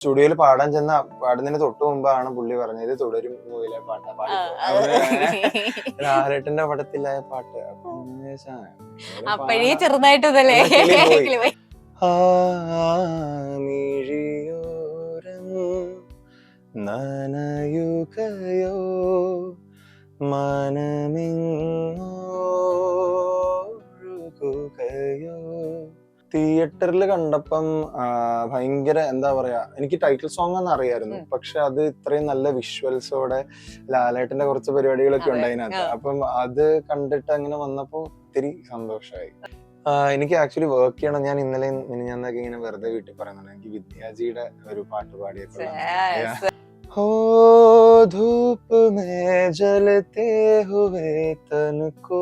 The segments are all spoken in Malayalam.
സ്റ്റുഡിയോയിൽ പാടാൻ ചെന്ന പാടുന്നതിന് തൊട്ട് മുമ്പാണ് പുള്ളി പറഞ്ഞത് ഇത് തുടരും മൂവിലെ പാട്ടാ പാടി ലാലേട്ടന്റെ പടത്തിലായ പാട്ട്. അപ്പഴേ. ചെറുതായിട്ട് നനയുകയോ മനമിങ്ങോഴുകയോ തിയേറ്ററിൽ കണ്ടപ്പം ആ, ഭയങ്കര എന്താ പറയാ എനിക്ക് ടൈറ്റിൽ സോങ് എന്ന് അറിയായിരുന്നു ഉം. പക്ഷെ അത് ഇത്രയും നല്ല വിഷ്വൽസോടെ ലാലേട്ടന്റെ കുറച്ച് പരിപാടികളൊക്കെ അതെ, ഉണ്ട് അതിനകത്ത് ആ. അപ്പം അത് കണ്ടിട്ട് അങ്ങനെ വന്നപ്പോ ഒത്തിരി സന്തോഷമായി ആ, എനിക്ക് ആക്ച്വലി വർക്ക് ചെയ്യണം ഞാൻ ഇന്നലെ ഞാനൊക്കെ ഇങ്ങനെ വെറുതെ വീട്ടിൽ പറയുന്നുണ്ട് എനിക്ക് വിദ്യാജിയുടെ ഒരു പാട്ട് പാടിയപ്പോൾ Yes. हो धूप में जलते हुए तन को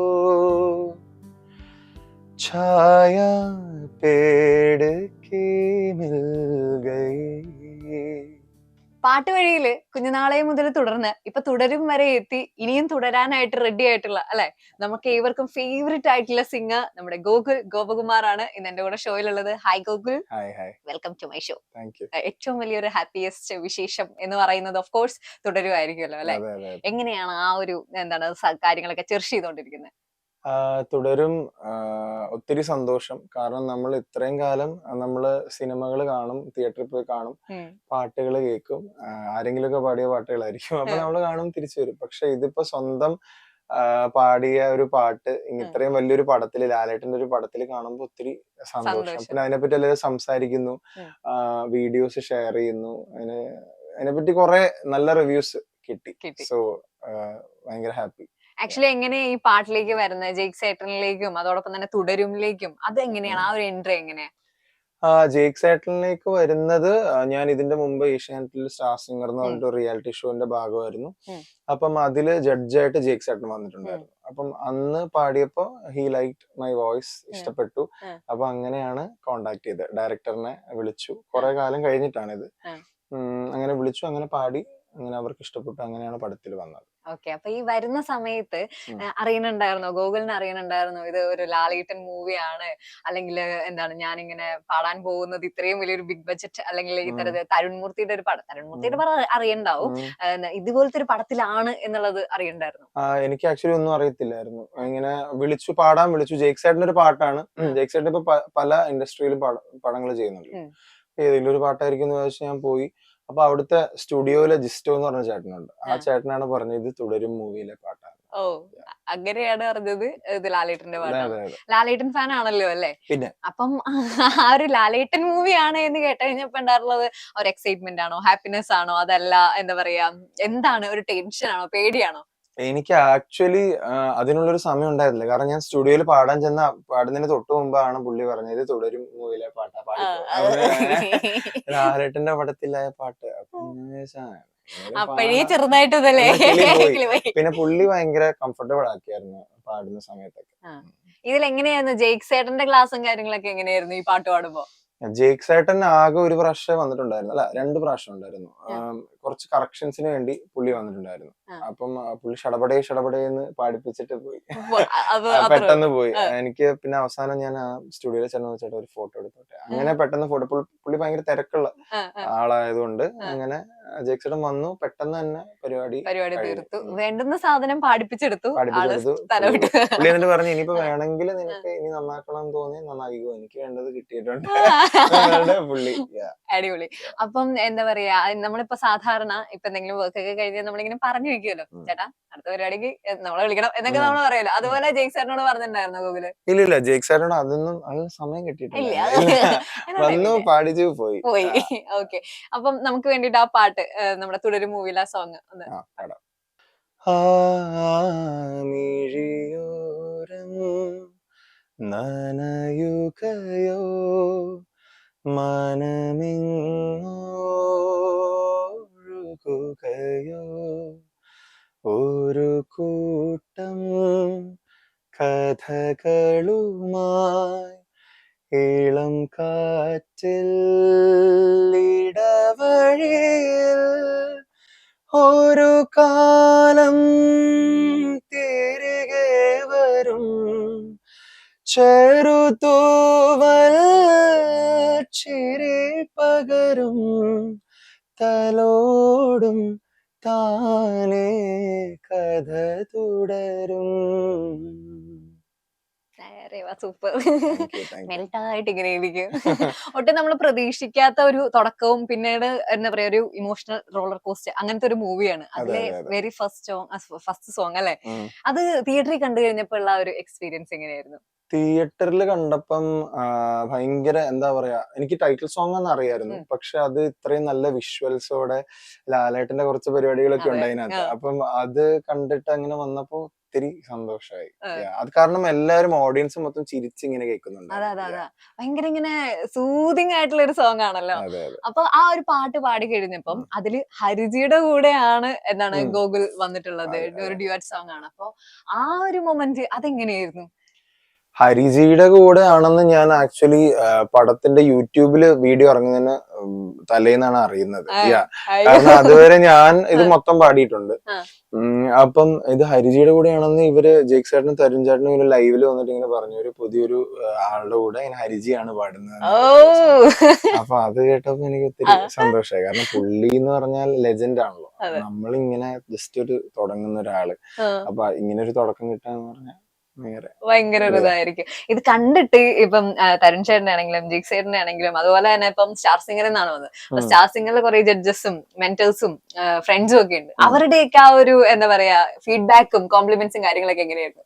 छाया पेड़ की मिल गई പാട്ട് വഴിയില് കുഞ്ഞുനാളെ മുതൽ തുടർന്ന് ഇപ്പൊ തുടരും വരെ എത്തി ഇനിയും തുടരാനായിട്ട് റെഡി ആയിട്ടുള്ള അല്ലെ നമുക്ക് ഏവർക്കും ഫേവറേറ്റ് ആയിട്ടുള്ള സിംഗർ നമ്മുടെ ഗോകുൽ ഗോപകുമാർ ആണ് ഇന്ന് എന്റെ കൂടെ ഷോയിലുള്ളത് hi Gokul hi hi welcome to my show thank you ഏറ്റവും വലിയൊരു ഹാപ്പിയസ്റ്റ് വിശേഷം എന്ന് പറയുന്നത് ഓഫ് കോഴ്സ് തുടരുമായിരിക്കുമല്ലോ അല്ലെ അതെ അതെ എങ്ങനെയാണ് ആ ഒരു എന്താണ് സ- കാര്യങ്ങളൊക്കെ ചെർച്ച് ചെയ്തുകൊണ്ടിരിക്കുന്നത് ആ, തുടരും. ഒത്തിരി സന്തോഷം. കാരണം നമ്മൾ ഇത്രയും കാലം നമ്മൾ സിനിമകൾ കാണും തിയേറ്ററിൽ പോയി കാണും പാട്ടുകൾ കേൾക്കും. ആരെങ്കിലും ഒക്കെ പാടിയ പാട്ടുകളായിരിക്കും. അപ്പൊ നമ്മൾ കാണും തിരിച്ചു വരും. പക്ഷെ ഇതിപ്പോ സ്വന്തം പാടിയ ഒരു പാട്ട് ഇത്രയും വലിയൊരു പടത്തിൽ ലാലേട്ടന്റെ ഒരു പടത്തിൽ കാണുമ്പോൾ ഒത്തിരി സന്തോഷം. പിന്നെ അതിനെപ്പറ്റി എല്ലാവരും സംസാരിക്കുന്നു വീഡിയോസ് ഷെയർ ചെയ്യുന്നു. അതിനെ അതിനെപ്പറ്റി കുറെ നല്ല റിവ്യൂസ് കിട്ടി. കിട്ടി. സോ ഭയങ്കര ഹാപ്പി. ആക്ച്വലി എങ്ങനെ ഈ പാട്ടിലേക്ക് വരുന്നത്? ജേക്ക് സേട്ടനിലേക്കും അതോടൊപ്പം തന്നെ തുടരുമിലേക്കും അത് എങ്ങനെയാണ് ആ ഒരു എൻട്രി എങ്ങനെയാ? ജേക്ക് സേട്ടനിലേക്ക് വരുന്നത് ഞാൻ ഇതിന്റെ മുമ്പ് ഏഷ്യാനെറ്റിൽ സ്റ്റാർ സിംഗർ എന്ന് പറഞ്ഞിട്ട് റിയാലിറ്റി ഷോന്റെ ഭാഗമായിരുന്നു. അപ്പം അതിൽ ജഡ്ജായിട്ട് ജേക്ക് സേട്ടൻ വന്നിട്ടുണ്ടായിരുന്നു. അപ്പം അന്ന് പാടിയപ്പോ ഹി ലൈക്ക് മൈ വോയിസ് ഇഷ്ടപ്പെട്ടു. അപ്പൊ അങ്ങനെയാണ് കോണ്ടാക്ട് ചെയ്തത്. ഡയറക്ടറിനെ വിളിച്ചു. കുറെ കാലം കഴിഞ്ഞിട്ടാണ് ഇത് അങ്ങനെ വിളിച്ചു അങ്ങനെ പാടി അങ്ങനെ അവർക്ക് ഇഷ്ടപ്പെട്ടു അങ്ങനെയാണ് പടത്തിൽ വന്നത്. ഓക്കെ. അപ്പൊ ഈ വരുന്ന സമയത്ത് അറിയണുണ്ടായിരുന്നോ ഗൂഗിളിന് അറിയണുണ്ടായിരുന്നോ ഇത് ഒരു ലാലേട്ടൻ മൂവിയാണ്. അല്ലെങ്കിൽ എന്താണ് ഞാൻ ഇങ്ങനെ പാടാൻ പോകുന്നത് ഇത്രയും വലിയൊരു ബിഗ് ബഡ്ജറ്റ് അല്ലെങ്കിൽ ഇത്തരത്തിൽ തരുൺമൂർത്തിയുടെ ഒരു പടം. തരുൺമൂർത്തിയുടെ പടം അറിയണ്ടാവും. ഇതുപോലത്തെ ഒരു പടത്തിലാണ് എന്നുള്ളത് അറിയണ്ടായിരുന്നു. എനിക്ക് ആക്ച്വലി ഒന്നും അറിയത്തില്ലായിരുന്നു. ഇങ്ങനെ വിളിച്ചു പാടാൻ വിളിച്ചു. ജേക്ക് സൈഡിന്റെ ഒരു പാട്ടാണ്. ജേക്ക് ഇപ്പൊ പല ഇൻഡസ്ട്രിയിലും പടങ്ങൾ ചെയ്യുന്നുണ്ട്. ഏതെങ്കിലും ഒരു പാട്ടായിരിക്കും എന്ന് ഞാൻ പോയി. അപ്പൊ അവിടുത്തെ സ്റ്റുഡിയോയിലെ ജിസ്റ്റോ എന്ന് പറഞ്ഞ ചേട്ടനുണ്ട്. ആ. ചേട്ടനാണ് പറഞ്ഞത് ഇത് തുടരും മൂവിയിലെ പാട്ടാണ്. ഓ അങ്ങനെയാണ് അറിഞ്ഞത് ഇത് ലാലേട്ടന്റെ പാട്ടാണ്. ലാലേട്ടൻ ഫാൻ ആണല്ലോ അല്ലേ? പിന്നെ. അപ്പം ആ ഒരു ലാലേട്ടൻ മൂവിയാണ് എന്ന് കേട്ട് കഴിഞ്ഞപ്പോ ഉണ്ടായിരുന്നത് ഒരു എക്സൈറ്റ്മെന്റ് ആണോ? ഹാപ്പിനെസ് ആണോ? അതല്ല എന്താ പറയാ എന്താണ്? ഒരു ടെൻഷൻ ആണോ? പേടിയാണോ? എനിക്ക് ആക്ച്വലി അതിനുള്ളൊരു സമയം ഉണ്ടായിരുന്നില്ല. കാരണം ഞാൻ സ്റ്റുഡിയോയിൽ പാടാൻ ചെന്ന പാടുന്നതിന് തൊട്ട് മുമ്പാണ് പുള്ളി പറഞ്ഞത് തുടരും മൂവിയിലെ പാട്ടാ പാടി ലാലേട്ടന്റെ പടത്തിലായ പാട്ട്. അപ്പഴേ ചെറുതായിട്ട്. പിന്നെ പുള്ളി ഭയങ്കര കംഫർട്ടബിൾ ആക്കിയായിരുന്നു പാടുന്ന സമയത്തൊക്കെ. ഇതിൽ എങ്ങനെയായിരുന്നു ജേക്ക് സേട്ടന്റെ ക്ലാസ്സും കാര്യങ്ങളൊക്കെ എങ്ങനെയായിരുന്നു ഈ പാട്ട് പാടുമ്പോ? ജേക്ക് സേട്ടൻ ആകെ ഒരു പ്രാവശ്യം വന്നിട്ടുണ്ടായിരുന്നു. അല്ല രണ്ട് പ്രാവശ്യം ഉണ്ടായിരുന്നു. കുറച്ച് കറക്ഷൻസിന് വേണ്ടി പുള്ളി വന്നിട്ടുണ്ടായിരുന്നു. അപ്പം പുള്ളി ഷടപടേ ഷടപടേ എന്ന് പാടിപ്പിച്ചിട്ട് പോയി. പെട്ടെന്ന് പോയി. എനിക്ക് പിന്നെ അവസാനം ഞാൻ ആ സ്റ്റുഡിയോയിൽ ചെന്ന് വെച്ചിട്ട് ഒരു ഫോട്ടോ എടുത്തോട്ടെ അങ്ങനെ പെട്ടെന്ന് ഫോട്ടോ പുള്ളി ഭയങ്കര തിരക്കുള്ള. ആളായതുകൊണ്ട് അങ്ങനെ സേട്ടൻ വന്നു. പെട്ടെന്ന് തന്നെ പരിപാടി പരിപാടി തീർത്തു. വേണ്ടുന്ന സാധനം പാടിപ്പിച്ചെടുത്തു. പുള്ളി എന്നിട്ട് പറഞ്ഞു ഇനിയിപ്പോ വേണമെങ്കിൽ നിനക്ക് ഇനി നന്നാക്കണം എന്ന് തോന്നി നന്നാക്കിക്കോ. എനിക്ക് വേണ്ടത് കിട്ടിയിട്ടുണ്ട്. പുള്ളി. അടിപൊളി. അപ്പം എന്താ പറയാ നമ്മളിപ്പോ സാധാരണ ഇപ്പൊ എന്തെങ്കിലും വർക്ക് ഒക്കെ കഴിഞ്ഞാൽ നമ്മളിങ്ങനെ പറഞ്ഞു വെക്കുമല്ലോ. ചേട്ടാ അടുത്ത പരിപാടിക്ക് നമ്മളെ വിളിക്കണം എന്നൊക്കെ നമ്മൾ പറയല്ലോ. അതുപോലെ ജെയ്ക് സാറിനോട് പറഞ്ഞിട്ടുണ്ടായിരുന്നു ഗൂഗിൾ? ഇല്ല ഇല്ല ജേക്ക് സാറിനോട് അതൊന്നും അതിന് സമയം കിട്ടിയിട്ടില്ല. വന്നു. പാടിച്ചു പോയി. പോയി. ഓക്കെ. അപ്പം നമുക്ക് വേണ്ടിട്ട് ആ പാട്ട് നമ്മുടെ തുടരും മൂവിയിലെ ആ സോങ് ഒന്ന് പാടാം. മിഴിയോരം നനയുകയോ മനമിങ്ങോഴുകയോ ഒരു കൂട്ടം കഥകളുമായി ഇളം കാറ്റിൽ സൂപ്പർ. മെൽട്ടായിട്ട് ഇങ്ങനെ ഇരിക്കും. ഒട്ടും നമ്മൾ പ്രതീക്ഷിക്കാത്ത ഒരു തുടക്കവും പിന്നീട് എന്താ പറയാ ഒരു ഇമോഷണൽ റോളർ കോസ്റ്റ് അങ്ങനത്തെ ഒരു മൂവിയാണ് അതിലെ അതെ, അതെ. Very first song first song അല്ലെ? അത് തിയേറ്ററിൽ കണ്ടു കഴിഞ്ഞപ്പോൾ ഉള്ള ഒരു എക്സ്പീരിയൻസ് എങ്ങനെയായിരുന്നു? തിയേറ്ററിൽ കണ്ടപ്പം ഭയങ്കര എന്താ പറയാ എനിക്ക് ടൈറ്റിൽ സോങ് എന്ന് അറിയായിരുന്നു. പക്ഷെ അത് ഇത്രയും നല്ല വിഷ്വൽസോടെ ലാലേട്ടന്റെ കുറച്ച് പരിപാടികളൊക്കെ ഉണ്ടായിരുന്നു ഉണ്ട് അതിനകത്ത് അപ്പം അത് കണ്ടിട്ട് അങ്ങനെ വന്നപ്പോ ഒത്തിരി സന്തോഷമായി. അത് കാരണം എല്ലാരും ഓഡിയൻസ് മൊത്തം ചിരിച്ചിങ്ങനെ കേൾക്കുന്നുണ്ട്. അതെ അതെ അതെ. ഭയങ്കര ഇങ്ങനെ സൂതിങ് ആയിട്ടുള്ള ഒരു സോങ് ആണല്ലോ. അപ്പൊ ആ ഒരു പാട്ട് പാടി കഴിഞ്ഞപ്പം അതിൽ ഹരിജിയുടെ കൂടെയാണ് എന്താണ്. ഗോകുൽ വന്നിട്ടുള്ളത്. ഒരു. ഡ്യുവറ്റ് സോങ് ആണ്. അപ്പൊ ആ ഒരു മൊമെന്റ് അതെങ്ങനെയായിരുന്നു? ഹരിജിയുടെ കൂടെ ആണെന്ന് ഞാൻ ആക്ച്വലി പടത്തിന്റെ യൂട്യൂബിൽ വീഡിയോ ഇറങ്ങുന്നതിന് തലേന്നാണ് അറിയുന്നത്. കാരണം അതുവരെ ഞാൻ ഇത്. മൊത്തം പാടിയിട്ടുണ്ട്. അപ്പം ഇത് ഹരിജിയുടെ കൂടെയാണെന്ന് ഇവർ ജേക്ക് ചേട്ടനും തരുൺ ചേട്ടനും ഇവർ ലൈവിൽ വന്നിട്ട് ഇങ്ങനെ പറഞ്ഞു ഒരു പുതിയൊരു ആളുടെ കൂടെ ഇങ്ങനെ ഹരിജിയാണ് പാടുന്നത്. അപ്പൊ അത് കേട്ടപ്പോ എനിക്ക് ഒത്തിരി. സന്തോഷമായി. കാരണം പുള്ളി എന്ന് പറഞ്ഞാൽ ലെജൻഡ് ആണല്ലോ. നമ്മളിങ്ങനെ ജസ്റ്റ് ഒരു തുടങ്ങുന്ന ഒരാൾ. അപ്പൊ ഇങ്ങനെ ഒരു തുടക്കം കിട്ടാന്ന് പറഞ്ഞാൽ ഭയങ്കര. ഒരു ഇതായിരിക്കും. ഇത് കണ്ടിട്ട് ഇപ്പം തരുൺ ചേട്ടനെ ആണെങ്കിലും ജിക് ചേട്ടനെ ആണെങ്കിലും അതുപോലെ തന്നെ ഇപ്പം സ്റ്റാർ സിംഗർ എന്നാണ് വന്നത്. അപ്പൊ സ്റ്റാർ സിംഗറിൽ കുറെ ജഡ്ജസും മെന്റേഴ്സും ഫ്രണ്ട്സും ഒക്കെ ഉണ്ട്. അവരുടെയൊക്കെ ആ ഒരു എന്താ പറയാ ഫീഡ്ബാക്കും കോംപ്ലിമെന്റ്സും കാര്യങ്ങളൊക്കെ എങ്ങനെയായിരുന്നു?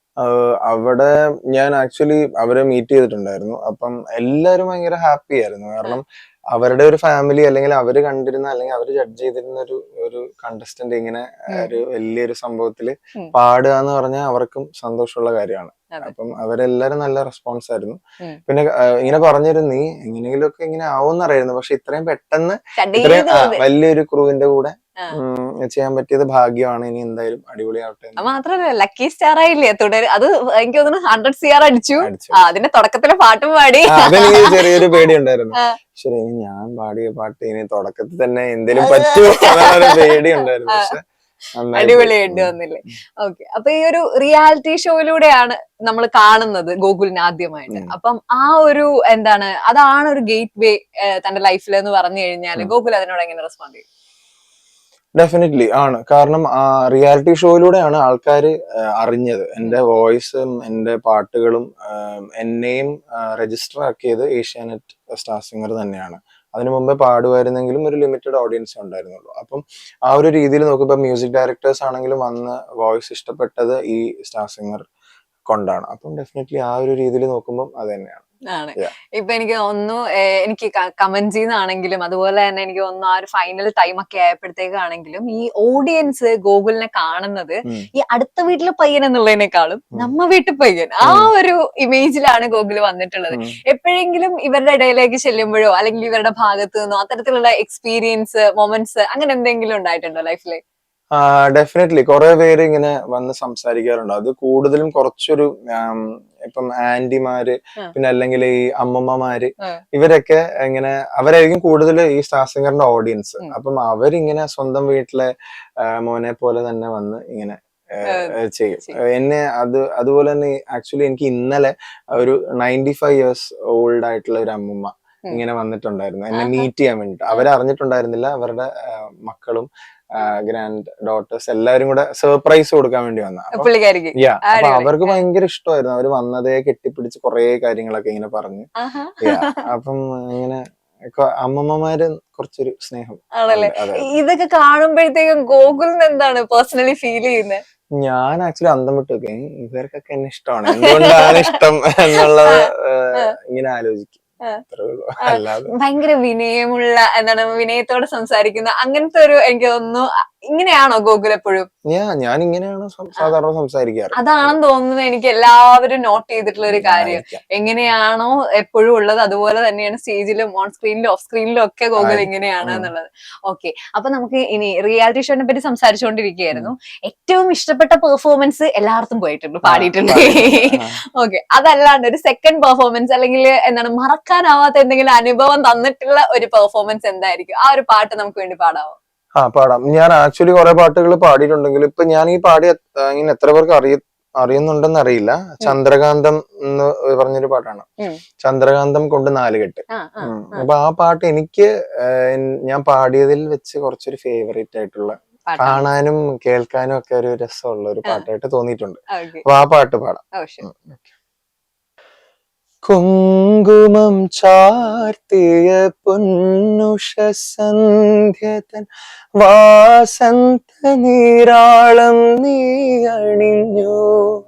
അവിടെ ഞാൻ ആക്ച്വലി അവരെ മീറ്റ് ചെയ്തിട്ടുണ്ടായിരുന്നു. അപ്പം എല്ലാരും ഭയങ്കര ഹാപ്പി ആയിരുന്നു. കാരണം അവരുടെ ഒരു ഫാമിലി അല്ലെങ്കിൽ അവർ കണ്ടിരുന്ന അല്ലെങ്കിൽ അവർ ജഡ്ജ് ചെയ്തിരുന്ന ഒരു ഒരു കണ്ടസ്റ്റന്റ് ഇങ്ങനെ ഒരു വലിയൊരു സംഭവത്തിൽ ഉം. പാടുക എന്ന് പറഞ്ഞാൽ അവർക്കും സന്തോഷമുള്ള കാര്യമാണ്. അപ്പം അവരെല്ലാരും നല്ല റെസ്പോൺസ് ആയിരുന്നു. പിന്നെ ഇങ്ങനെ പറഞ്ഞിരുന്നു നീ എങ്ങനെയെങ്കിലും ഒക്കെ ഇങ്ങനെ ആവുമെന്ന് അറിയായിരുന്നു പക്ഷെ ഇത്രയും പെട്ടെന്ന് ഇത്രയും വലിയൊരു ക്രൂവിന്റെ കൂടെ ചെയ്യാൻ പറ്റിയത് ഭാഗ്യമാണ്. ഇനി എന്തായാലും അടിപൊളിയാവട്ടെ മാത്രല്ല ലക്കി സ്റ്റാർ ആയില്ലേ? തുടരും അത് എനിക്ക് തോന്നുന്നു ഹൺഡ്രഡ് സി ആർ അടിച്ചു. അതിന്റെ തുടക്കത്തിലെ പാട്ടും പാടി. അതെനിക്ക് ചെറിയൊരു പേടി ഉണ്ടായിരുന്നു ശരി ഞാൻ പാടിയ പാട്ട് ഇനി തുടക്കത്തിൽ തന്നെ എന്തെങ്കിലും പറ്റുമോ പേടി ഉണ്ടായിരുന്നു പക്ഷെ. അടിപൊളിയായിട്ട് വന്നില്ലേ ഓക്കെ അപ്പൊ ഈ ഒരു റിയാലിറ്റി ഷോയിലൂടെയാണ് നമ്മൾ കാണുന്നത് ഗോകുലിന് ആദ്യമായിട്ട്. അപ്പം ആ ഒരു എന്താണ് അതാണ് ഒരു ഗേറ്റ് വേ തന്റെ ലൈഫിൽ എന്ന് പറഞ്ഞു കഴിഞ്ഞാൽ ഗോകുൽ അതിനോട് എങ്ങനെ റെസ്പോണ്ട് ചെയ്യും? ഡെഫിനറ്റ്ലി ആണ്. കാരണം ആ റിയാലിറ്റി ഷോയിലൂടെയാണ് ആൾക്കാർ അറിഞ്ഞത്. എന്റെ വോയിസും എന്റെ പാട്ടുകളും എന്നെയും രജിസ്റ്റർ ആക്കിയത് ഏഷ്യാനെറ്റ് സ്റ്റാർ സിംഗർ തന്നെയാണ്. അതിനു മുമ്പേ പാടുമായിരുന്നെങ്കിലും ഒരു ലിമിറ്റഡ് ഓഡിയൻസ് ഉണ്ടായിരുന്നുള്ളൂ. അപ്പം ആ ഒരു രീതിയിൽ നോക്കുമ്പോൾ മ്യൂസിക് ഡയറക്ടേഴ്സ് ആണെങ്കിലും വന്ന് വോയിസ് ഇഷ്ടപ്പെട്ടത് ഈ സ്റ്റാർ സിംഗർ കൊണ്ടാണ്. അപ്പം ഡെഫിനറ്റ്ലി ആ ഒരു രീതിയിൽ നോക്കുമ്പോൾ അത് തന്നെയാണ്. ആണ്. ഇപ്പൊ എനിക്ക് ഒന്നു എനിക്ക് കമന്റ് ചെയ്യുന്നതാണെങ്കിലും അതുപോലെ തന്നെ എനിക്ക് ഒന്ന് ആ ഒരു ഫൈനൽ ടൈം ഒക്കെ ആയപ്പോഴത്തേക്കാണെങ്കിലും ഈ ഓഡിയൻസ് ഗോകുലിനെ കാണുന്നത് ഈ അടുത്ത വീട്ടിലെ പയ്യൻ എന്നുള്ളതിനേക്കാളും. നമ്മ വീട്ടിൽ പയ്യൻ ആ ഒരു ഇമേജിലാണ് ഗോകുൽ വന്നിട്ടുള്ളത്. എപ്പോഴെങ്കിലും ഇവരുടെ ഇടയിലേക്ക് ചെല്ലുമ്പോഴോ അല്ലെങ്കിൽ ഇവരുടെ ഭാഗത്ത് നിന്നോ അത്തരത്തിലുള്ള എക്സ്പീരിയൻസ് മൊമെന്റ്സ് അങ്ങനെ എന്തെങ്കിലും ഉണ്ടായിട്ടുണ്ടോ ലൈഫിൽ ഡെഫിനറ്റ്ലി കുറെ പേര് ഇങ്ങനെ വന്ന് സംസാരിക്കാറുണ്ട്. അത് കൂടുതലും കുറച്ചൊരു ഇപ്പം ആന്റിമാര് പിന്നെ അല്ലെങ്കിൽ ഈ അമ്മമ്മമാര്. ഇവരൊക്കെ ഇങ്ങനെ അവരായിരിക്കും കൂടുതൽ ഈ സ്റ്റാർ സിംഗറിന്റെ ഓഡിയൻസ്. അപ്പം അവരിങ്ങനെ സ്വന്തം വീട്ടിലെ മോനെ പോലെ തന്നെ വന്ന് ഇങ്ങനെ ചെയ്യും. എന്നെ അത് അതുപോലെ തന്നെ ആക്ച്വലി എനിക്ക് ഇന്നലെ ഒരു നയന്റി ഫൈവ് ഇയേഴ്സ് ഓൾഡ് ആയിട്ടുള്ള ഒരു അമ്മമ്മ ഇങ്ങനെ വന്നിട്ടുണ്ടായിരുന്നു. എന്നെ മീറ്റ് ചെയ്യാൻ വേണ്ടിട്ട്. അവരറിഞ്ഞിട്ടുണ്ടായിരുന്നില്ല. അവരുടെ മക്കളും ഗ്രാൻഡ് ഡോട്ടേഴ്സ് എല്ലാവരും കൂടെ സർപ്രൈസ് കൊടുക്കാൻ വേണ്ടി വന്ന. അപ്പൊ പുള്ളിക്കാരിക്ക്. അപ്പൊ അവർക്ക് ഭയങ്കര ഇഷ്ടമായിരുന്നു. അവർ വന്നതേ കെട്ടിപ്പിടിച്ച് കുറേ കാര്യങ്ങളൊക്കെ ഇങ്ങനെ പറഞ്ഞു. അപ്പം ഇങ്ങനെ അമ്മമ്മമാര് കുറച്ചൊരു സ്നേഹം. ആണല്ലേ? ഇതൊക്കെ കാണുമ്പോഴത്തേക്കും ഗോകുലിന് എന്താണ് പേഴ്സണലി ഫീൽ ചെയ്യുന്നത് ഞാൻ ആക്ച്വലി അന്തം വിട്ടു. നോക്കി, "ഏ, ഇവർക്കൊക്കെ എന്നെ ഇഷ്ടമാണ്. എന്തുകൊണ്ടാണ് ഇഷ്ടം എന്നുള്ളത് ഇങ്ങനെ ആലോചിക്കും. ഭയങ്കര വിനയമുള്ള എന്താണ് വിനയത്തോടെ സംസാരിക്കുന്ന അങ്ങനത്തെ ഒരു എനിക്ക് തോന്നുന്നു ഇങ്ങനെയാണോ ഗോകുൽ എപ്പോഴും? ഞാൻ ഞാൻ ഇങ്ങനെയാണ് സാധാരണ സംസാരിക്കാറ്. അതാണെന്ന് തോന്നുന്നത് എനിക്ക് എല്ലാവരും നോട്ട് ചെയ്തിട്ടുള്ള ഒരു കാര്യം. എങ്ങനെയാണോ എപ്പോഴും ഉള്ളത് അതുപോലെ തന്നെയാണ് സ്റ്റേജിലും ഓൺ സ്ക്രീനിലും ഓഫ് സ്ക്രീനിലും ഒക്കെ ഗോകുൽ. ഇങ്ങനെയാണ്. എന്നുള്ളത്. ഓക്കെ അപ്പൊ നമുക്ക് ഇനി റിയാലിറ്റി ഷോനെ പറ്റി സംസാരിച്ചുകൊണ്ടിരിക്കുകയായിരുന്നു ഏറ്റവും ഇഷ്ടപ്പെട്ട പെർഫോമൻസ് എല്ലായിടത്തും പോയിട്ടുണ്ട് പാടിയിട്ടുണ്ട്. ഓക്കെ അതല്ലാണ്ട് ഒരു സെക്കൻഡ് പെർഫോമൻസ് അല്ലെങ്കിൽ എന്താണ് മറക്കാനാവാത്ത എന്തെങ്കിലും അനുഭവം തന്നിട്ടുള്ള ഒരു പെർഫോമൻസ് എന്തായിരിക്കും? ആ ഒരു പാട്ട് നമുക്ക് വേണ്ടി പാടാവോ? ആ പാടാം. ഞാൻ ആക്ച്വലി കുറെ പാട്ടുകൾ പാടിയിട്ടുണ്ടെങ്കിൽ ഇപ്പൊ ഞാൻ ഈ പാടി ഇങ്ങനെ എത്ര പേർക്ക് അറിയ അറിയുന്നുണ്ടെന്ന് അറിയില്ല. ചന്ദ്രകാന്തം എന്ന് പറഞ്ഞൊരു പാട്ടാണ്. ചന്ദ്രകാന്തം കൊണ്ട് നാലുകെട്ട് അപ്പൊ ആ പാട്ട് എനിക്ക് ഞാൻ പാടിയതിൽ വെച്ച് കുറച്ചൊരു ഫേവറേറ്റ് ആയിട്ടുള്ള കാണാനും കേൾക്കാനും ഒക്കെ ഒരു രസമുള്ള ഒരു പാട്ടായിട്ട് തോന്നിയിട്ടുണ്ട്. അപ്പൊ ആ പാട്ട് പാടാം. കുങ്കുമം ചാർത്തിയ പൊന്നുഷസന്ധ്യതൻ വാസന്ത നീരാളം നീ അണിഞ്ഞു.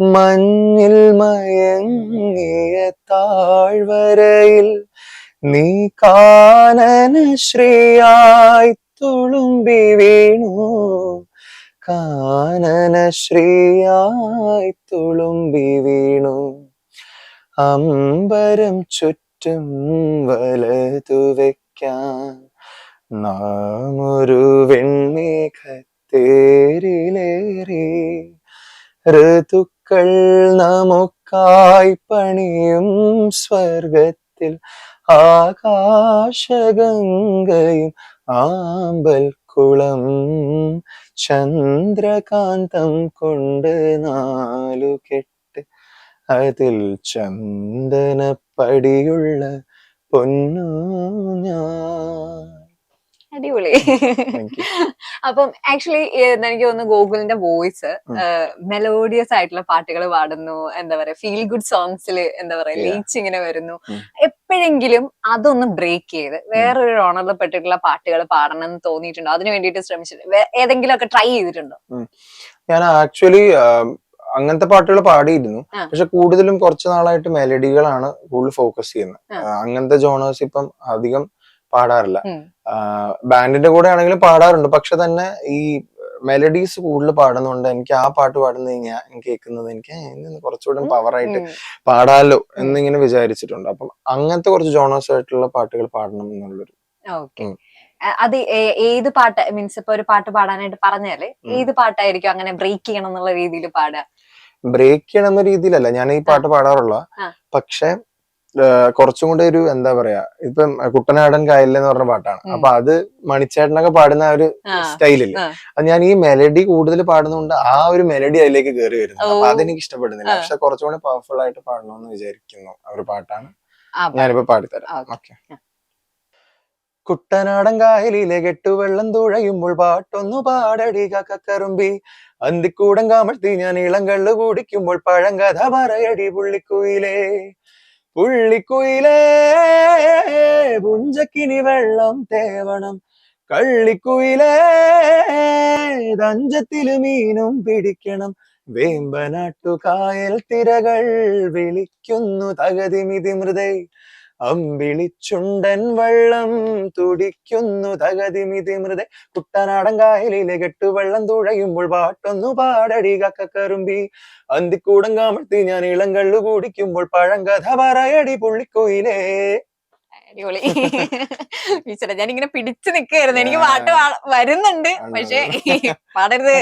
മഞ്ഞിൽ മയങ്ങിയ താഴ്വരയിൽ നീ കാനന ശ്രീയായി തുളുമ്പി വീണു. കാനന ശ്രീയായി തുളുമ്പി വീണു. അമ്പരം ചുറ്റും വലതു വെക്കാൻ നാം ഒരു വെണ്ണീകത്തേരിലേറി. ഋതുക്കൾ നമുക്കായി പണിയും സ്വർഗത്തിൽ ആകാശഗംഗയും ആമ്പൽ കുളം ചന്ദ്രകാന്തം കൊണ്ട് നാലു കെട്ട് അതിൽ ചന്ദനപ്പടിയുള്ള പൊന്നു ഞാൻ. അടിപൊളി. അപ്പം ആക്ച്വലി എനിക്ക് തോന്നുന്നു ഗോകുലിന്റെ വോയിസ്. മെലോഡിയസ് ആയിട്ടുള്ള പാട്ടുകൾ പാടുന്നു എന്താ പറയാ ഫീൽ ഗുഡ് സോങ്സിൽ എന്താ പറയാ. ലീച്ച് ഇങ്ങനെ വരുന്നു. എപ്പോഴെങ്കിലും അതൊന്ന് ബ്രേക്ക് ചെയ്ത് വേറൊരു ഓണറിൽ പെട്ടിട്ടുള്ള പാട്ടുകൾ പാടണം എന്ന് തോന്നിയിട്ടുണ്ടോ? അതിനു വേണ്ടിയിട്ട് ശ്രമിച്ചിട്ട് വേ- ഏതെങ്കിലും ഒക്കെ ട്രൈ ചെയ്തിട്ടുണ്ടോ ഞാൻ ആക്ച്വലി അങ്ങനത്തെ പാട്ടുകൾ പാടിയിരുന്നു. പക്ഷെ കൂടുതലും കുറച്ച് നാളായിട്ട് മെലഡികളാണ് കൂടുതൽ ഫോക്കസ് ചെയ്യുന്നത്. അങ്ങനത്തെ ജോണേഴ്സ് ഇപ്പം അധികം പാടാറില്ല. ബാൻഡിന്റെ കൂടെ ആണെങ്കിലും പാടാറുണ്ട്. പക്ഷെ തന്നെ ഈ മെലഡീസ് കൂടുതൽ പാടുന്നതുകൊണ്ട് എനിക്ക് ആ പാട്ട് പാടുന്നത് ഞാൻ കേൾക്കുന്നത് എനിക്ക് കുറച്ചുകൂടെ പവറായിട്ട് പാടാലോ എന്നിങ്ങനെ വിചാരിച്ചിട്ടുണ്ട്. അപ്പം അങ്ങനത്തെ കുറച്ച് ജോണേഴ്സ് ആയിട്ടുള്ള പാട്ടുകൾ പാടണം എന്നുള്ളൊരു. അത് ഏത് പാട്ട് മീൻസ് ഇപ്പൊ ഒരു പാട്ട് പാടാനായിട്ട് പറഞ്ഞാൽ ഏത് പാട്ടായിരിക്കും അങ്ങനെ ബ്രേക്ക് ചെയ്യണം എന്നുള്ള രീതിയിൽ പാടുക? ബ്രേക്ക് ചെയ്യണം എന്ന രീതിയിലല്ല. ഞാൻ ഈ പാട്ട് പാടാറുള്ള. പക്ഷെ കുറച്ചും കൂടെ ഒരു എന്താ പറയാ ഇപ്പം കുട്ടനാടൻ കായലിൽ എന്ന് പറഞ്ഞ പാട്ടാണ്. അപ്പൊ അത് മണിച്ചേട്ടനൊക്കെ പാടുന്ന ആ ഒരു. സ്റ്റൈലില്ല അത് ഞാൻ ഈ മെലഡി കൂടുതൽ പാടുന്നതുകൊണ്ട് ആ ഒരു മെലഡി അതിലേക്ക് കയറി വരുന്നു. അപ്പൊ. അതെനിക്ക് ഇഷ്ടപ്പെടുന്നില്ല. പക്ഷെ കുറച്ചും കൂടെ പവർഫുൾ ആയിട്ട് പാടണമെന്ന് വിചാരിക്കുന്നു ആ ഒരു പാട്ടാണ്. ഞാനിപ്പോ പാടിത്തരാം. ഓക്കെ. കുട്ടനാടൻ കായലിലെ കെട്ടുവെള്ളം തുഴയുമ്പോൾ പാട്ടൊന്നു പാടടി കക്കറുമ്പി അന്തിക്കൂടം കാമഴ്ത്തി ഞാൻ ഇളം കള്ളു കുടിക്കുമ്പോൾ പഴം കഥ പറയടി പുള്ളിക്കുയിലേ. പുള്ളിക്കുയിലേ പുഞ്ചക്കിനി വെള്ളം തേവണം. കള്ളിക്കുയിലേ തഞ്ചത്തിൽ മീനും പിടിക്കണം. വേമ്പനാട്ടു കായൽ തിരകൾ വിളിക്കുന്നു തകതിമിതി മൃദൈ അമ്പിളിച്ചുണ്ടൻ വെള്ളം തുടിക്കുന്നു തകതിമിതി മൃത. കുട്ടനാടൻ കായലിലെ കെട്ടുവെള്ളം തുഴയുമ്പോൾ പാട്ടൊന്നു പാടടി കക്കക്കറുമ്പി അന്തിക്കൂടം കാമഴ്ത്തി ഞാൻ ഇളം കള്ളു കുടിക്കുമ്പോൾ പഴങ്കഥ പറയടി പുള്ളിക്കോയിലേ. അടിപൊളി. ടീച്ചറെ ഞാൻ ഇങ്ങനെ പിടിച്ചു നിൽക്കായിരുന്നു എനിക്ക് പാട്ട് വരുന്നുണ്ട്. പക്ഷെ പാടരുത്.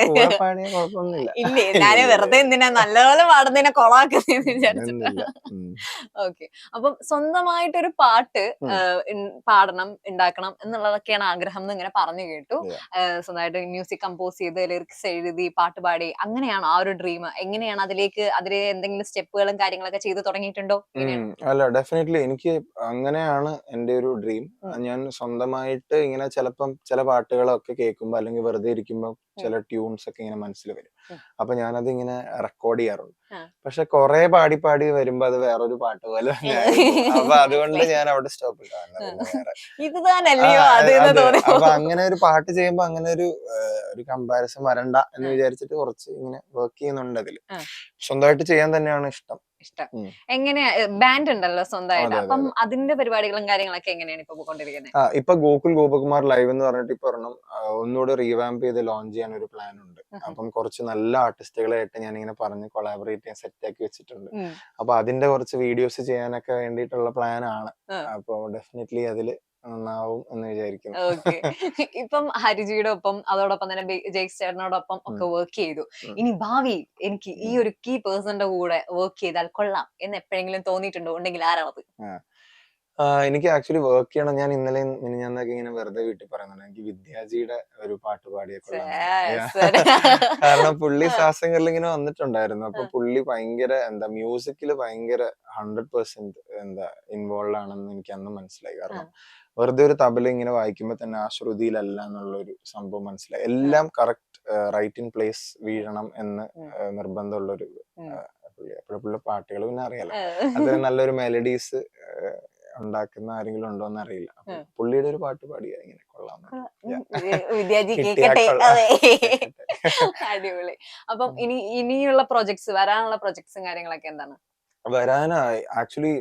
ഇല്ലേ ഞാൻ വെറുതെ എന്തിനാ നല്ലപോലെ പാടുന്നതിനെ കൊളാക്കുന്നതെന്ന് വിചാരിച്ചിട്ട്. ഓക്കെ. അപ്പം സ്വന്തമായിട്ടൊരു പാട്ട് പാടണം ഉണ്ടാക്കണം എന്നുള്ളതൊക്കെയാണ് ആഗ്രഹം എന്ന് ഇങ്ങനെ പറഞ്ഞു കേട്ടു. സ്വന്തമായിട്ട് മ്യൂസിക് കമ്പോസ് ചെയ്ത് ലിറിക്സ് എഴുതി പാട്ട് പാടി അങ്ങനെയാണ് ആ ഒരു ഡ്രീം. എങ്ങനെയാണ് അതിലേക്ക് അതിലെ എന്തെങ്കിലും സ്റ്റെപ്പുകളും കാര്യങ്ങളൊക്കെ ചെയ്ത് തുടങ്ങിയിട്ടുണ്ടോ? അല്ല ഡെഫിനറ്റ്ലി എനിക്ക് അങ്ങനെയാണ് എന്റെ ഒരു ഡ്രീം ഞാൻ സ്വന്തമായിട്ട് ഇങ്ങനെ ചിലപ്പം ചില പാട്ടുകളൊക്കെ കേൾക്കുമ്പോൾ അല്ലെങ്കിൽ വെറുതെ ഇരിക്കുമ്പോൾ ചില ട്യൂൺസ് ഒക്കെ ഇങ്ങനെ മനസ്സിൽ വരും. അപ്പൊ ഞാനത് ഇങ്ങനെ റെക്കോർഡ് ചെയ്യാറുണ്ട്. പക്ഷെ കുറെ പാടി പാടി വരുമ്പോ അത് വേറൊരു പാട്ട് പോലെ തന്നെ അപ്പൊ അതുകൊണ്ട് ഞാൻ അവിടെ സ്റ്റോപ്പ് അപ്പൊ അങ്ങനെ ഒരു പാട്ട് ചെയ്യുമ്പോ അങ്ങനെ ഒരു ഒരു കമ്പാരിസൺ വരണ്ട എന്ന്. വിചാരിച്ചിട്ട് കുറച്ച് ഇങ്ങനെ വർക്ക് ചെയ്യുന്നുണ്ട് അതിൽ. സ്വന്തമായിട്ട് ചെയ്യാൻ തന്നെയാണ് ഇഷ്ടം. ഇഷ്ടം. ഉം. എങ്ങനെയാ ബാൻഡ് ഉണ്ടല്ലോ സ്വന്തമായിട്ട്. അപ്പം അതിന്റെ പരിപാടികളും കാര്യങ്ങളൊക്കെ എങ്ങനെയാണ് ഇപ്പൊ പോയിക്കൊണ്ടിരിക്കുന്നത് ആ ഇപ്പൊ ഗോകുൽ ഗോപകുമാർ ലൈവ് എന്ന് പറഞ്ഞിട്ട് ഇപ്പൊ ഒരെണ്ണം ആ, ഒന്നുകൂടെ റീവാമ്പ് ചെയ്ത് ലോഞ്ച് ചെയ്യാൻ ഒരു പ്ലാൻ ഉണ്ട്. അപ്പം കുറച്ച് നല്ല ആർട്ടിസ്റ്റുകളായിട്ട് ഞാൻ ഇങ്ങനെ പറഞ്ഞ് കൊളാബറേറ്റ് ചെയ്യാൻ സെറ്റ് ആക്കി വെച്ചിട്ടുണ്ട്. അപ്പൊ അതിന്റെ കുറച്ച് വീഡിയോസ് ചെയ്യാനൊക്കെ വേണ്ടിയിട്ടുള്ള പ്ലാൻ ആണ്. അപ്പൊ ഡെഫിനറ്റ്ലി അതിൽ നന്നാവും എന്ന് വിചാരിക്കുന്നു. ഓക്കെ. ഇപ്പം ഹരിജിയുടെ ഒപ്പം അതോടൊപ്പം തന്നെ ജയ്സ് ചേട്ടനോടൊപ്പം ഒക്കെ വർക്ക് ചെയ്തു. ഇനി ഭാവി എനിക്ക് ഈ ഒരു കീ പേഴ്സന്റെ കൂടെ വർക്ക് ചെയ്താൽ കൊള്ളാം എന്ന് എപ്പോഴെങ്കിലും തോന്നിയിട്ടുണ്ടോ? ഉണ്ടെങ്കിൽ ആരാണത്? എനിക്ക് ആക്ച്വലി വർക്ക് ചെയ്യണം. ഞാൻ ഇന്നലെ ഞാനൊക്കെ ഇങ്ങനെ വെറുതെ വീട്ടിൽ പറയുന്നുണ്ട്. എനിക്ക് വിദ്യാജിയുടെ ഒരു പാട്ട് പാടിയ കാരണം പുള്ളി സാസംഗറിൽ ഇങ്ങനെ വന്നിട്ടുണ്ടായിരുന്നു. അപ്പൊ പുള്ളി ഭയങ്കര എന്താ മ്യൂസിക്കിൽ ഭയങ്കര ഹൺഡ്രഡ് പെർസെന്റ് എന്താ ഇൻവോൾവ് ആണെന്ന് എനിക്ക് അന്ന് മനസ്സിലായി. കാരണം വെറുതെ ഒരു തബല ഇങ്ങനെ വായിക്കുമ്പോ തന്നെ ആ ശ്രുതിയിലല്ല എന്നുള്ള ഒരു സംഭവം മനസ്സിലായി. എല്ലാം കറക്റ്റ് റൈറ്റ് ഇൻ പ്ലേസ് വീഴണം എന്ന് ഉം. നിർബന്ധമുള്ള ഒരു ഉം. പുള്ളി. അപ്പോഴും പുള്ളി പാട്ടുകൾ പിന്നെ അറിയാലോ. അത് നല്ലൊരു മെലഡീസ് ഉണ്ടാക്കുന്ന ആരെങ്കിലും ഉണ്ടോ എന്ന് അറിയില്ല പുള്ളിയുടെ ഒരു പാട്ട് പാടിയ ഇങ്ങനെ കൊള്ളാം അടിപൊളി. അപ്പം ഇനി ഇനിയുള്ള പ്രോജക്ട്സ് വരാനുള്ള പ്രോജക്ട്സും കാര്യങ്ങളൊക്കെ എന്താണ്? വരാനായി. ആക്ച്വലി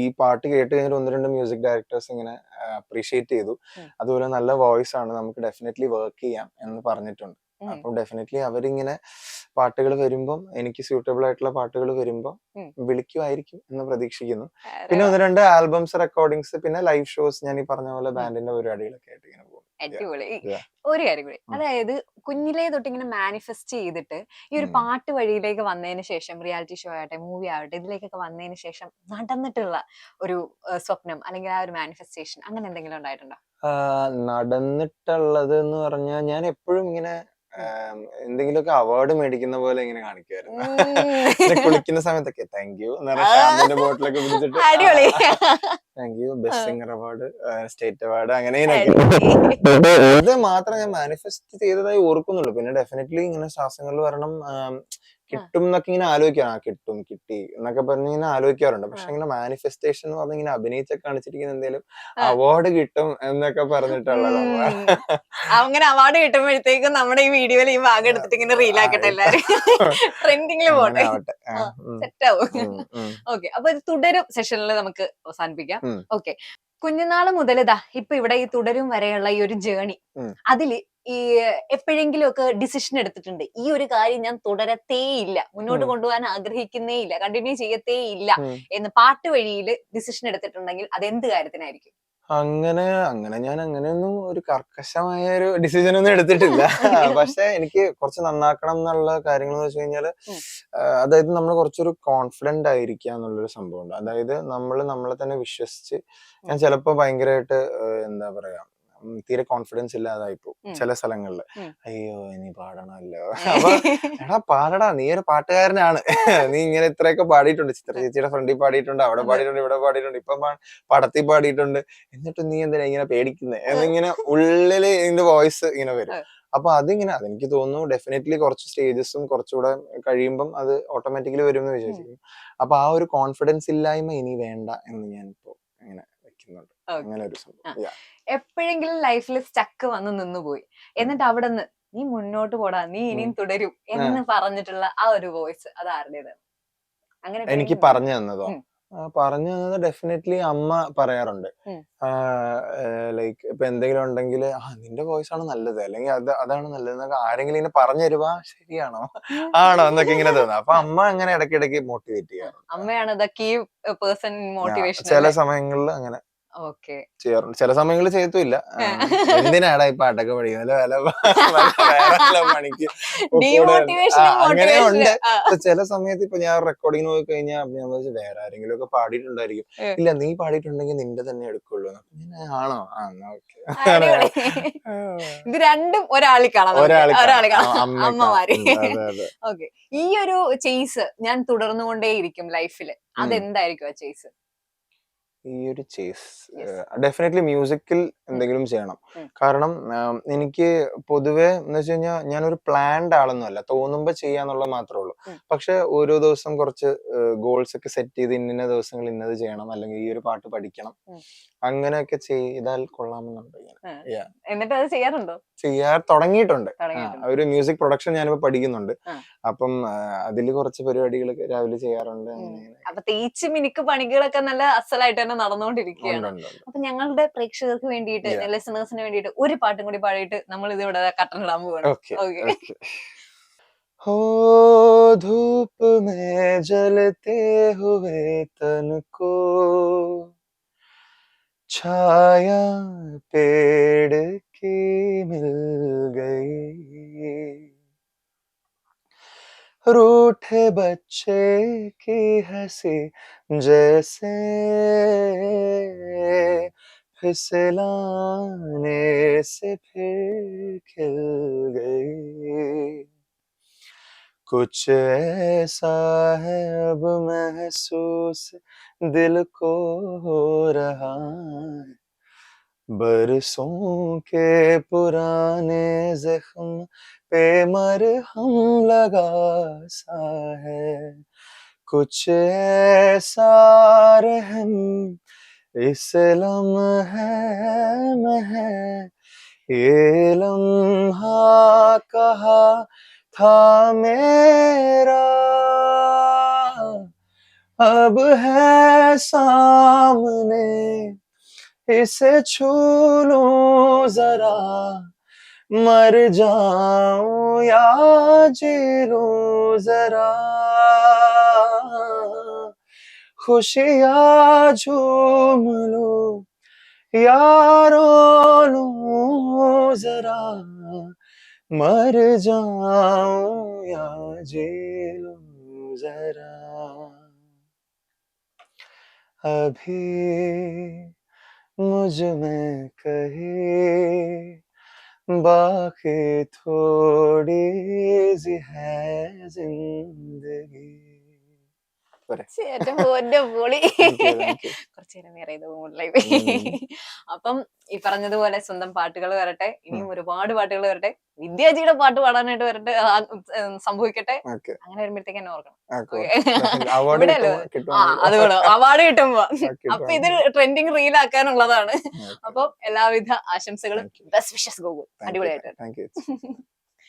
ഈ പാട്ട് കേട്ട് കഴിഞ്ഞാൽ ഒന്ന് രണ്ട് മ്യൂസിക് ഡയറക്ടേഴ്സ് ഇങ്ങനെ അപ്രീഷിയേറ്റ് ചെയ്തു. അതുപോലെ നല്ല വോയിസ് ആണ്. നമുക്ക് ഡെഫിനറ്റ്ലി വർക്ക് ചെയ്യാം എന്ന് പറഞ്ഞിട്ടുണ്ട്. അപ്പം ഡെഫിനറ്റ്ലി അവരിങ്ങനെ പാട്ടുകൾ വരുമ്പം എനിക്ക് സ്യൂട്ടബിൾ ആയിട്ടുള്ള പാട്ടുകൾ വരുമ്പോൾ. വിളിക്കുമായിരിക്കും എന്ന് പ്രതീക്ഷിക്കുന്നു. പിന്നെ ഒന്ന് രണ്ട് ആൽബംസ് റെക്കോർഡിങ്സ് പിന്നെ ലൈവ് ഷോസ് ഞാൻ ഈ പറഞ്ഞ പോലെ ബാൻഡിന്റെ പരിപാടികളൊക്കെ ആയിട്ട് ഇങ്ങനെ പോകും. അടിപൊളി. ഒരു കാര്യം കൂടി. അതായത് കുഞ്ഞിലേ തൊട്ട് ഇങ്ങനെ മാനിഫെസ്റ്റ് ചെയ്തിട്ട് ഈ ഒരു. പാട്ട് വഴിയിലേക്ക് വന്നതിന് ശേഷം റിയാലിറ്റി ഷോ ആവട്ടെ മൂവി ആവട്ടെ ഇതിലേക്കൊക്കെ വന്നതിന് ശേഷം നടന്നിട്ടുള്ള ഒരു സ്വപ്നം അല്ലെങ്കിൽ ആ ഒരു മാനിഫെസ്റ്റേഷൻ അങ്ങനെ എന്തെങ്കിലും ഉണ്ടായിട്ടുണ്ടോ? നടന്നിട്ടുള്ളത് എന്ന് പറഞ്ഞാൽ ഞാൻ എപ്പോഴും ഇങ്ങനെ എന്തെങ്കിലുമൊക്കെ അവാർഡ് മേടിക്കുന്ന പോലെ ഇങ്ങനെ കാണിക്കുമായിരുന്നു കുളിക്കുന്ന സമയത്തൊക്കെ താങ്ക് യു ഷാമ്പിന്റെ ബോട്ടിലൊക്കെ പിടിച്ചിട്ട് thank you best singer award state award അങ്ങനെ ഇത് മാത്രം ഞാൻ മാനിഫെസ്റ്റ് ചെയ്തതായി ഓർക്കുന്നുള്ളൂ. പിന്നെ ഡെഫിനറ്റ്ലി ഇങ്ങനെ ശ്വാസങ്ങളിൽ വരണം കിട്ടും എന്നൊക്കെ ഇങ്ങനെ ആലോചിക്കാം ആ കിട്ടും കിട്ടി എന്നൊക്കെ പറഞ്ഞ് ഇങ്ങനെ ആലോചിക്കാറുണ്ട്. പക്ഷെ. ഇങ്ങനെ മാനിഫെസ്റ്റേഷൻ എന്ന് പറഞ്ഞ ഇങ്ങനെ അഭിനയിച്ചൊക്കെ കാണിച്ചിരിക്കുന്ന എന്തെങ്കിലും അവാർഡ് കിട്ടും എന്നൊക്കെ പറഞ്ഞിട്ടുള്ള. അങ്ങനെ അവാർഡ് കിട്ടുമ്പോഴത്തേക്കും നമ്മുടെ ഈ വീഡിയോയിൽ ഈ ഭാഗം എടുത്തിട്ട് ഇങ്ങനെ റീലാക്കട്ടെ എല്ലാരും ട്രെൻഡിങ്ങിൽ പോട്ടെ. സെറ്റ് ആവും. ഓക്കെ അപ്പൊ ഇത് തുടരും സെഷനിൽ നമുക്ക് അവസാനിപ്പിക്കാം. ഓക്കെ കുഞ്ഞുനാൾ മുതൽ ഇതാ ഇപ്പൊ ഇവിടെ ഈ തുടരും വരെയുള്ള ഈ ഒരു ജേണി. അതിൽ ഈ എപ്പോഴെങ്കിലും ഒക്കെ ഡിസിഷൻ എടുത്തിട്ടുണ്ട്. ഈ ഒരു കാര്യം ഞാൻ തുടരത്തേ ഇല്ല മുന്നോട്ട് കൊണ്ടുപോകാൻ ആഗ്രഹിക്കുന്നേ ഇല്ല കണ്ടിന്യൂ ചെയ്യത്തേ ഇല്ല എന്ന് പാട്ട് വഴിയിൽ ഡിസിഷൻ എടുത്തിട്ടുണ്ടെങ്കിൽ അത് എന്ത് കാര്യത്തിനായിരിക്കും? അങ്ങനെ അങ്ങനെ ഞാൻ അങ്ങനെയൊന്നും ഒരു കർക്കശമായ ഒരു ഡിസിഷൻ ഒന്നും എടുത്തിട്ടില്ല. പക്ഷെ എനിക്ക് കുറച്ച് നന്നാക്കണം എന്നുള്ള കാര്യങ്ങൾ എന്ന് വെച്ച് കഴിഞ്ഞാൽ അതായത് നമ്മൾ കുറച്ചൊരു കോൺഫിഡന്റ് ആയിരിക്കുക എന്നുള്ളൊരു സംഭവമുണ്ട്. അതായത് നമ്മൾ നമ്മളെ തന്നെ വിശ്വസിച്ച് ഞാൻ ചിലപ്പോ ഭയങ്കരമായിട്ട് എന്താ പറയാ തീരെ കോൺഫിഡൻസ് ഇല്ലാതായിപ്പോ. ചില സ്ഥലങ്ങളിൽ. അയ്യോ ഇനി പാടണമല്ലോ. അപ്പൊ എടാ പാടടാ നീ ഒരു പാട്ടുകാരനാണ്. നീ ഇങ്ങനെ ഇത്രയൊക്കെ പാടിയിട്ടുണ്ട്. ചിത്ര ചേച്ചിയുടെ ഫ്രണ്ടിൽ പാടിയിട്ടുണ്ട് അവിടെ പാടിയിട്ടുണ്ട് ഇവിടെ പാടിയിട്ടുണ്ട് ഇപ്പൊ പടത്തിൽ പാടിയിട്ടുണ്ട്. എന്നിട്ട് നീ എന്തിനാ ഇങ്ങനെ പേടിക്കുന്നത് എന്നിങ്ങനെ ഉള്ളിൽ ഇതിന്റെ വോയിസ് ഇങ്ങനെ വരും. അപ്പൊ അതിങ്ങനെ അതെനിക്ക് തോന്നുന്നു ഡെഫിനറ്റ്ലി കുറച്ച് സ്റ്റേജസും കുറച്ചുകൂടെ കഴിയുമ്പം അത് ഓട്ടോമാറ്റിക്കലി വരും എന്ന് വിശ്വസിക്കുന്നു. അപ്പൊ ആ ഒരു കോൺഫിഡൻസ് ഇല്ലായ്മ ഇനി വേണ്ട എന്ന് ഞാൻ ഇപ്പോ ഇങ്ങനെ. അങ്ങനെ ഒരു സംഭവം. എപ്പോഴെങ്കിലും ലൈഫിൽ സ്റ്റക്ക് വന്ന് നിന്നുപോയി. എന്നിട്ട് അവിടെ നിന്ന് നീ മുന്നോട്ട് പോടാ നീ ഇനിയും തുടരും എന്ന് പറഞ്ഞിട്ടുള്ള ആ ഒരു വോയിസ് അത് ആരുടേത് അങ്ങനെ എനിക്ക് പറഞ്ഞു തന്നതോ? പറഞ്ഞു തന്നത് ഡെഫിനറ്റ്ലി അമ്മ പറയാറുണ്ട്. ലൈക്ക് ഇപ്പൊ എന്തെങ്കിലും ഉണ്ടെങ്കിൽ ആ നിന്റെ വോയിസ് ആണ് നല്ലത് അല്ലെങ്കിൽ അത് അതാണ് നല്ലത് എന്നൊക്കെ ആരെങ്കിലും ഇങ്ങനെ പറഞ്ഞു തരുവാ ശരിയാണോ? ആണോ? എന്നൊക്കെ ഇങ്ങനെ തോന്നുന്നു അപ്പൊ അമ്മ അങ്ങനെ ഇടയ്ക്കിടയ്ക്ക് മോട്ടിവേറ്റ് ചെയ്യാറുണ്ട്. അമ്മയാണ് ചില സമയങ്ങളിൽ അങ്ങനെ ചെയ്യാറുണ്ട്. ചില സമയങ്ങളിൽ ചെയ്യത്തുമില്ല എന്തിനാടാ ഈ പാട്ടൊക്കെ പഠിക്കുന്നത്? വേറെ പണിക്ക് അങ്ങനെ ഉണ്ട്. ചില സമയത്ത് ഇപ്പൊ ഞാൻ റെക്കോർഡിങ്ങിന് പോയി കഴിഞ്ഞാൽ ഞാൻ വേറെ ആരെങ്കിലും ഒക്കെ പാടിയിട്ടുണ്ടായിരിക്കും. ഇല്ല നീ പാടിയിട്ടുണ്ടെങ്കിൽ നിന്റെ തന്നെ എടുക്കുള്ളൂ. ആണോ? ആ എന്നാ ഓക്കെ. ഇത് രണ്ടും ഒരാളിൽ കാണാം. ഒരാളിൽ അമ്മമാര്. ഓക്കെ. ഈ ഒരു ചേസ് ഞാൻ തുടർന്നുകൊണ്ടേയിരിക്കും ലൈഫിൽ അതെന്തായിരിക്കും ആ ചേസ് ഈ ഒരു ചേസ്. ഡെഫിനറ്റ്ലി മ്യൂസിക്കിൽ എന്തെങ്കിലും ചെയ്യണം. കാരണം എനിക്ക് പൊതുവെ എന്ന് വെച്ച് കഴിഞ്ഞാൽ ഞാനൊരു പ്ലാൻഡ് ആളൊന്നുമല്ല. തോന്നുമ്പോ ചെയ്യാന്നുള്ളത് മാത്രമേ ഉള്ളൂ. പക്ഷെ ഓരോ ദിവസം കുറച്ച് ഗോൾസ് ഒക്കെ സെറ്റ് ചെയ്ത് ഇന്ന ദിവസങ്ങൾ ഇന്നത് ചെയ്യണം. അല്ലെങ്കിൽ ഈ ഒരു പാട്ട് പഠിക്കണം. അങ്ങനെയൊക്കെ ചെയ്താൽ കൊള്ളാമെന്നുണ്ട് എന്നിട്ട് അത് ചെയ്യാറുണ്ടോ? ചെയ്യാൻ തുടങ്ങിയിട്ടുണ്ട്. ഒരു മ്യൂസിക് പ്രൊഡക്ഷൻ ഞാനിപ്പോ പഠിക്കുന്നുണ്ട്. അപ്പം അതിൽ കുറച്ച് പരിപാടികളൊക്കെ രാവിലെ ചെയ്യാറുണ്ട്. അപ്പൊ തേച്ച് മിനുക്ക് പണികളൊക്കെ നല്ല അസലായിട്ട് തന്നെ നടന്നുകൊണ്ടിരിക്കുകയാണ് ഉണ്ട്, ഉണ്ട്, ഉണ്ട്. അപ്പൊ ഞങ്ങളുടെ പ്രേക്ഷകർക്ക് വേണ്ടിയിട്ട് Yeah. ലിസണേഴ്സിന് വേണ്ടിയിട്ട് ഒരു പാട്ടും കൂടി പാടിയിട്ട് നമ്മൾ ഇത് ഇവിടെ കട്ടനിടാൻ പോവാണ് ओके Okay. ओके हो धूप में जलते हुए तन को छाया पेड़ की मिल गई रूठ थे बच्चे की हँसी जैसे फिसलाने से फिर खिल गई। कुछ ऐसा है अब महसूस दिल को हो रहा है। बरसों के पुराने जख्म पे मरहम लगा सा है। कुछ ऐसा रहम, इस लम्हे में है ये लम्हा कहा था मेरा। अब है सामने इसे छू जरा, मर जाऊँ या जी लूँ जरा। खुशियाँ झूम लूँ या रो लूँ जरा, मर जाऊँ या जी जरा। अभी मुझमें कहे बाकी थोड़ी सी है ज़िंदगी। പൊളി. കുറച്ചു നേരം വേറെ മോഡലായി പോയി. അപ്പം ഈ പറഞ്ഞതുപോലെ സ്വന്തം പാട്ടുകൾ വരട്ടെ ഇനിയും ഒരുപാട് പാട്ടുകൾ വരട്ടെ. വിദ്യാജിയുടെ പാട്ട് പാടാനായിട്ട് വരട്ടെ സംഭവിക്കട്ടെ. അങ്ങനെ വരുമ്പോഴത്തേക്ക് എന്നെ ഓർക്കണം? അത് വേണം. അവാർഡ് കിട്ടുമ്പോ. അപ്പൊ ഇത് ട്രെൻഡിങ് റീൽ ആക്കാനുള്ളതാണ്. അപ്പൊ എല്ലാവിധ ആശംസകളും ബെസ്റ്റ് വിഷസ് ഗോകുൽ. അടിപൊളിയായിട്ട്.